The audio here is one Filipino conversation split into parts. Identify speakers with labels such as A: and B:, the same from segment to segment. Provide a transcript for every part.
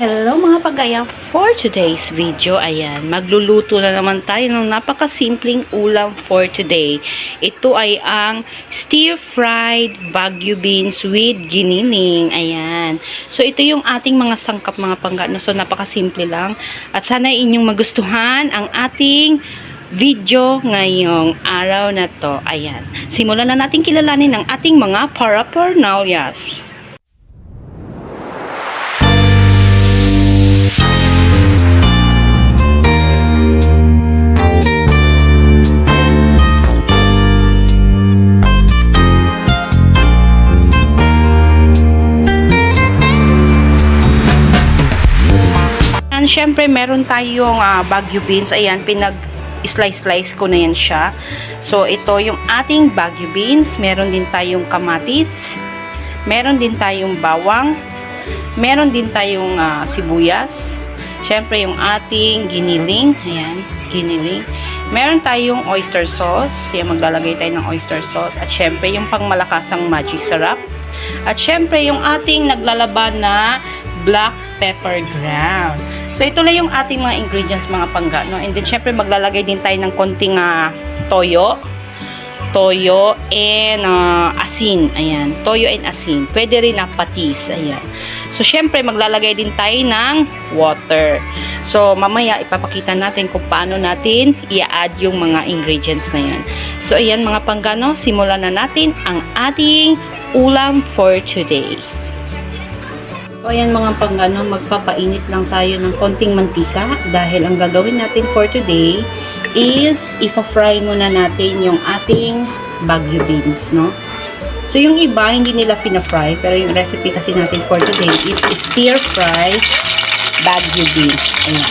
A: Hello mga pagaya, for today's video, ayan, magluluto na naman tayo ng napakasimpleng ulam for today. Ito ay ang stir-fried Baguio beans with giniling, ayan. So ito yung ating mga sangkap mga panggano, so napakasimple lang. At sana inyong magustuhan ang ating video ngayong araw na to. Ayan, simulan na natin kilalanin ang ating mga paraphernalias. Syempre, meron tayong ah, Baguio beans. Ayan, pinag slice-slice ko na yan siya. So, ito yung ating Baguio beans. Meron din tayong kamatis. Meron din tayong bawang. Meron din tayong ah, sibuyas. Syempre, yung ating giniling. Ayan, giniling. Meron tayong oyster sauce. Yan, maglalagay tayo ng oyster sauce. At syempre, yung pangmalakasang magic sarap. At syempre, yung ating naglalaban na black pepper ground. So, ito lang yung ating mga ingredients, mga pangga. No? And then, syempre, maglalagay din tayo ng konting ah, toyo. Toyo and ah, asin. Ayan. Toyo and asin. Pwede rin na patis. Ayan. So, syempre, maglalagay din tayo ng water. So, mamaya, ipapakita natin kung paano natin i-add yung mga ingredients na yan. So, ayan mga panggano, simulan na natin ang ating ulam for today. So, ayan mga panggano, magpapainit lang tayo ng konting mantika dahil ang gagawin natin for today is ipa-fry muna natin yung ating Baguio beans, no? So, yung iba, hindi nila pina-fry, pero yung recipe kasi natin for today is stir-fry Baguio beans. Ayan.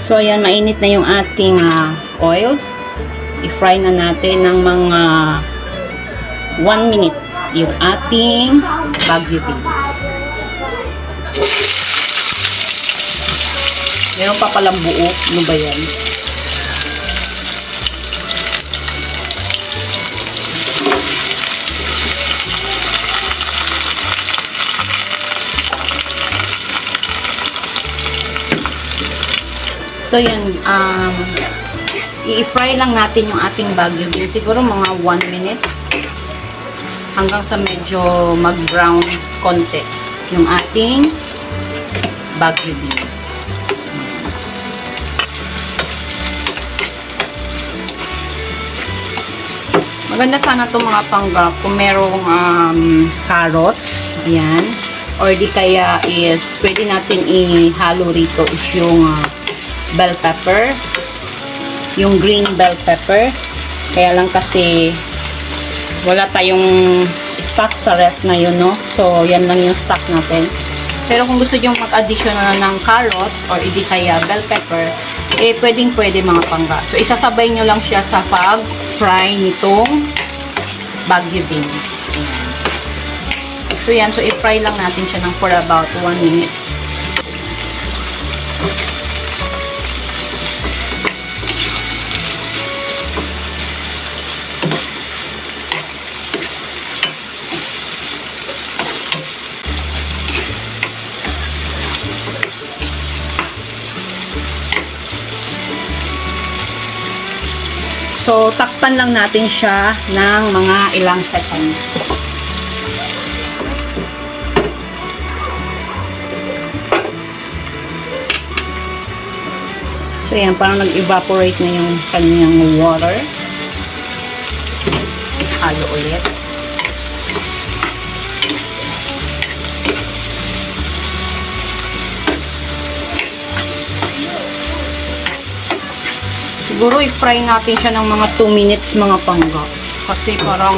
A: So, ayan, mainit na yung ating ah, oil. I-fry na natin ng mga 1 minute yung ating Baguio beans. Meron pa palang buo. Ano ba yan? So, yan. Um, i-fry lang natin yung ating Baguio beans. Siguro mga 1 minute hanggang sa medyo mag-brown konti yung ating Baguio beans. Maganda sana itong mga panggap kung merong um, carrots. Ayan. Or di kaya is pwede natin ihalo rito is yung uh, bell pepper. Yung green bell pepper. Kaya lang kasi wala tayong stock sa ref na yun, no? So, yan lang yung stock natin. Pero kung gusto nyo mag-addition na ng carrots or hindi kaya bell pepper, eh, pwedeng pwede mga pangga. So, isasabay nyo lang siya sa pag-fry nitong Baguio beans. So, yan. So, i-fry lang natin siya ng for about 1 minute. So, takpan lang natin siya ng mga ilang seconds. So, yan. Parang nag-evaporate na yung kanyang water. Halo ulit. Siguro i-fry natin siya ng mga 2 minutes mga pangga. Kasi parang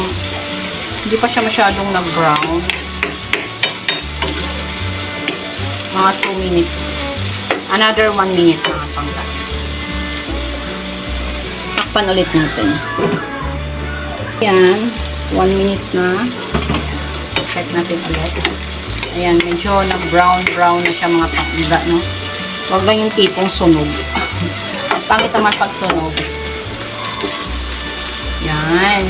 A: hindi pa siya masyadong nag-brown. Mga 2 minutes. Another 1 minute mga pangga. Takpan ulit natin. Yan. 1 minute na. Check natin ulit. Ayan, medyo nag-brown-brown na siya mga pangga, no? Huwag lang yung tipong sunog. Pangit naman pag sunog. Yan.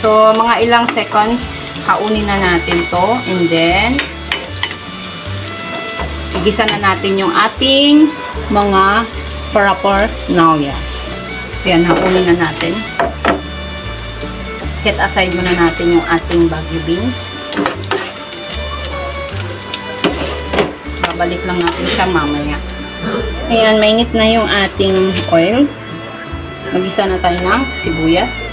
A: So, mga ilang seconds, kaunin na natin to. And then, igisa na natin yung ating mga paraphernalias. Ayan, hakunin na natin. Set aside muna natin yung ating bagu beans. Babalik lang natin siya mamaya. Ayan, mainit na yung ating oil. Magisa na tayo ng sibuyas.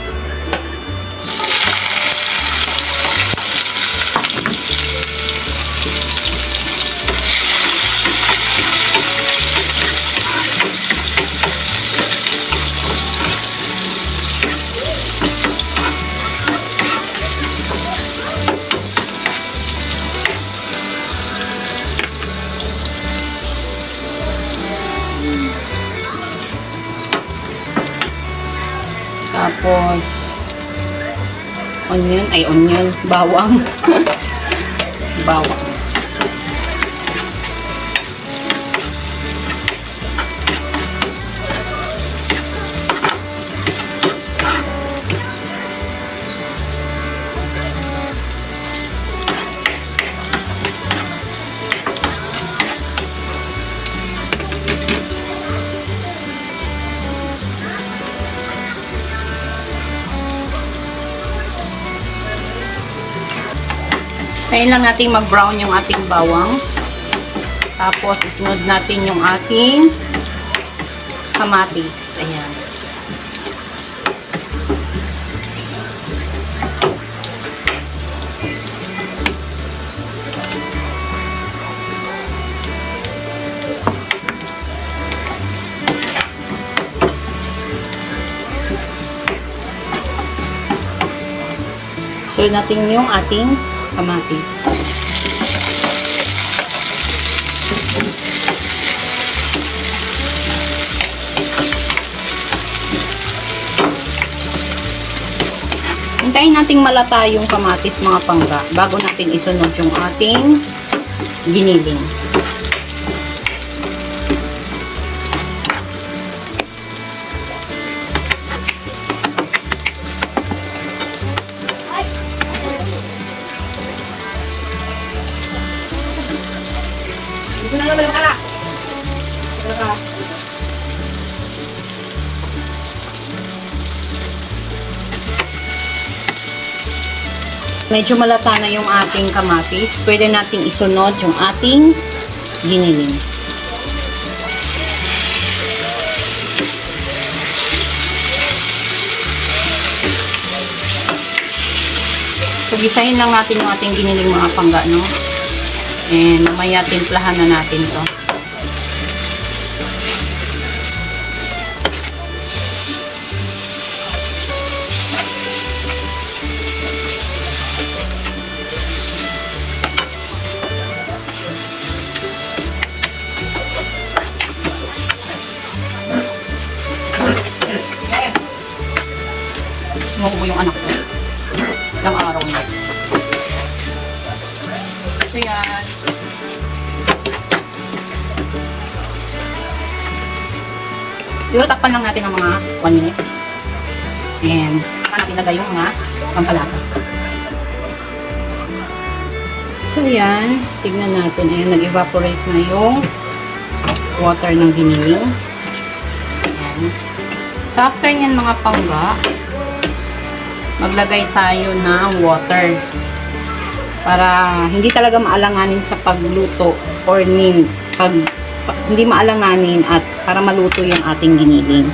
A: Tapos, onion, ay onion, bawang. bawang. Ngayon lang natin mag-brown yung ating bawang. Tapos, isunod natin yung ating kamatis. Ayan. Sunod natin yung ating kamatis. Hintayin nating malata yung kamatis mga pangga bago natin isunod yung ating giniling. Medyo malata na yung ating kamatis. Pwede nating isunod yung ating giniling. So, gisahin lang natin yung ating giniling mga pangga, no? And mamaya timplahan na natin to. So yan. Siguro takpan lang natin ng mga 1 minute. And saka natin lagay yung mga pampalasa. So yan, tignan natin. Ayan, nag-evaporate na yung water ng giniling. Ayan. So after nyan mga pangga, maglagay tayo ng water para hindi talaga maalanganin sa pagluto or nin, pag, pa- hindi maalanganin at para maluto yung ating giniling.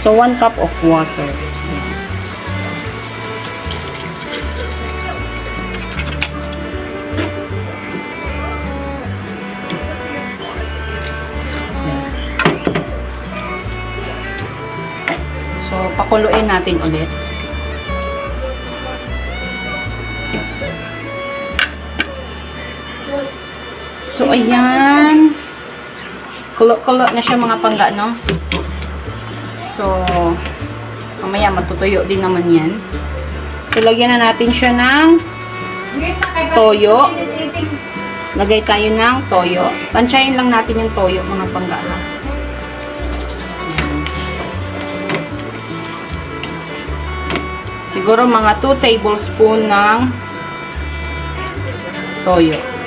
A: So, 1 cup of water. So, pakuluin natin ulit. So, ayan. Kulo-kulo na siya mga pangga, no? So, mamaya matutuyo din naman yan. So, lagyan na natin siya ng toyo. Lagay tayo ng toyo. Tansyahin lang natin yung toyo, mga pangga. ha? Siguro mga 2 tablespoon ng toyo.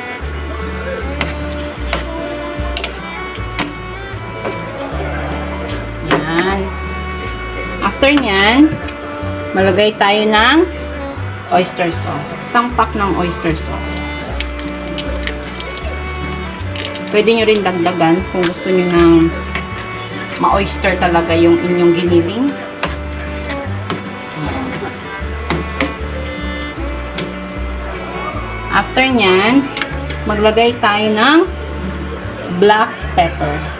A: After nyan, malagay tayo ng oyster sauce. Isang pack ng oyster sauce. Pwede nyo rin dagdagan kung gusto nyo ng ma-oyster talaga yung inyong giniling. After nyan, maglagay tayo ng black pepper.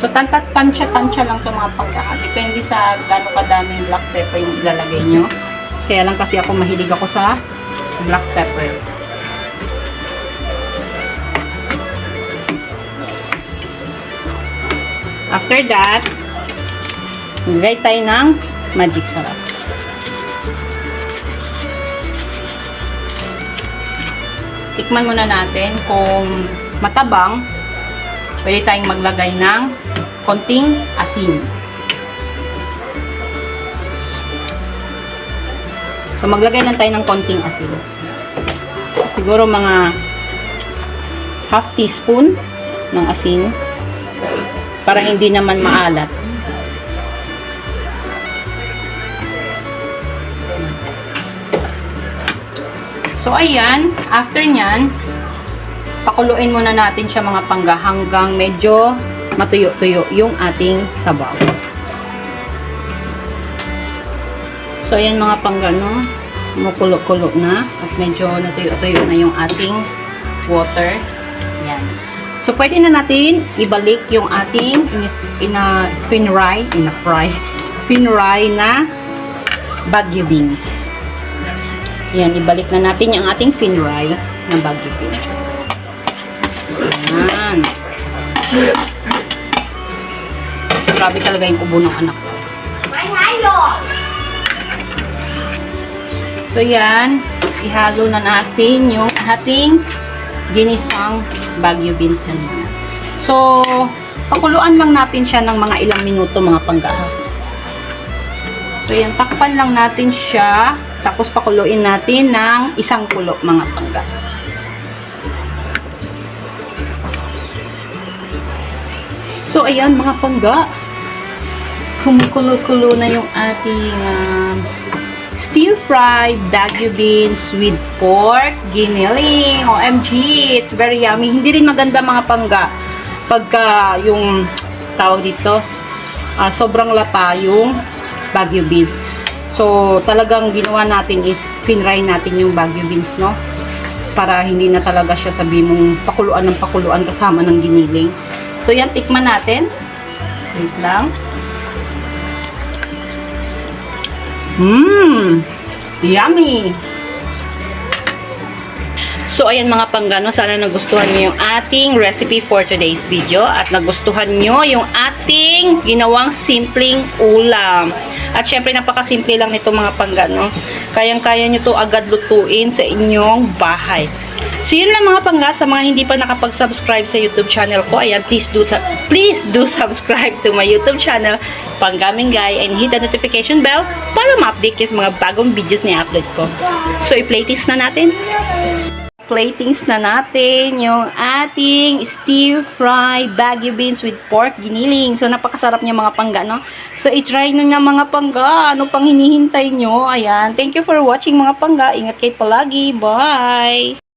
A: So, tantat tansya-tansya lang ito mga pangkaan. Depende sa gano'ng kadami yung black pepper yung ilalagay nyo. Kaya lang kasi ako mahilig ako sa black pepper. After that, maglagay tayo ng magic sarap. Tikman muna natin kung matabang, pwede tayong maglagay ng konting asin. So, maglagay lang tayo ng konting asin. Siguro mga half teaspoon ng asin para hindi naman maalat. So, ayan. After nyan, pakuluin muna natin siya mga pangga hanggang medyo matuyo-tuyo yung ating sabaw. So, ayan mga pangga, no? Kumukulo-kulo na at medyo natuyo-tuyo na yung ating water. Ayan. So, pwede na natin ibalik yung ating ina finry, ina fry, finry na bagyo beans. Ayan, ibalik na natin yung ating finry na bagyo beans. Ayan. Grabe talaga yung ubo ng anak ko. So, yan. Ihalo na natin yung ating ginisang bagyo beans na yun. So, pakuluan lang natin siya ng mga ilang minuto mga pangga. So, yan. Takpan lang natin siya. Tapos, pakuluin natin ng isang kulo mga pangga. So, ayan mga pangga. Kumukulo-kulo na yung ating um, stir-fried bagu beans with pork giniling. OMG, it's very yummy. Hindi rin maganda mga pangga pagka yung tawag dito, ah, sobrang lata yung bagu beans. So, talagang ginawa natin is finry natin yung bagu beans, no? Para hindi na talaga siya sabi mong pakuluan ng pakuluan kasama ng giniling. So, yan, tikman natin. Wait lang. Mmm! Yummy! So, ayan mga panggano, sana nagustuhan nyo yung ating recipe for today's video at nagustuhan nyo yung ating ginawang simpleng ulam. At syempre, napakasimple lang nito mga panggano. Kayang-kaya nyo to agad lutuin sa inyong bahay. So, yun lang mga pangga sa mga hindi pa nakapag-subscribe sa YouTube channel ko. Ayan, please do, please do subscribe to my YouTube channel, Panggaming Guy, and hit the notification bell para ma-update kayo sa mga bagong videos na i-upload ko. So, i-playtest na natin platings na natin yung ating stir-fry bagyo beans with pork giniling. So, napakasarap niya mga pangga, no? So, i-try nyo na mga pangga. Ano pang hinihintay nyo? Ayan. Thank you for watching mga pangga. Ingat kayo palagi. Bye!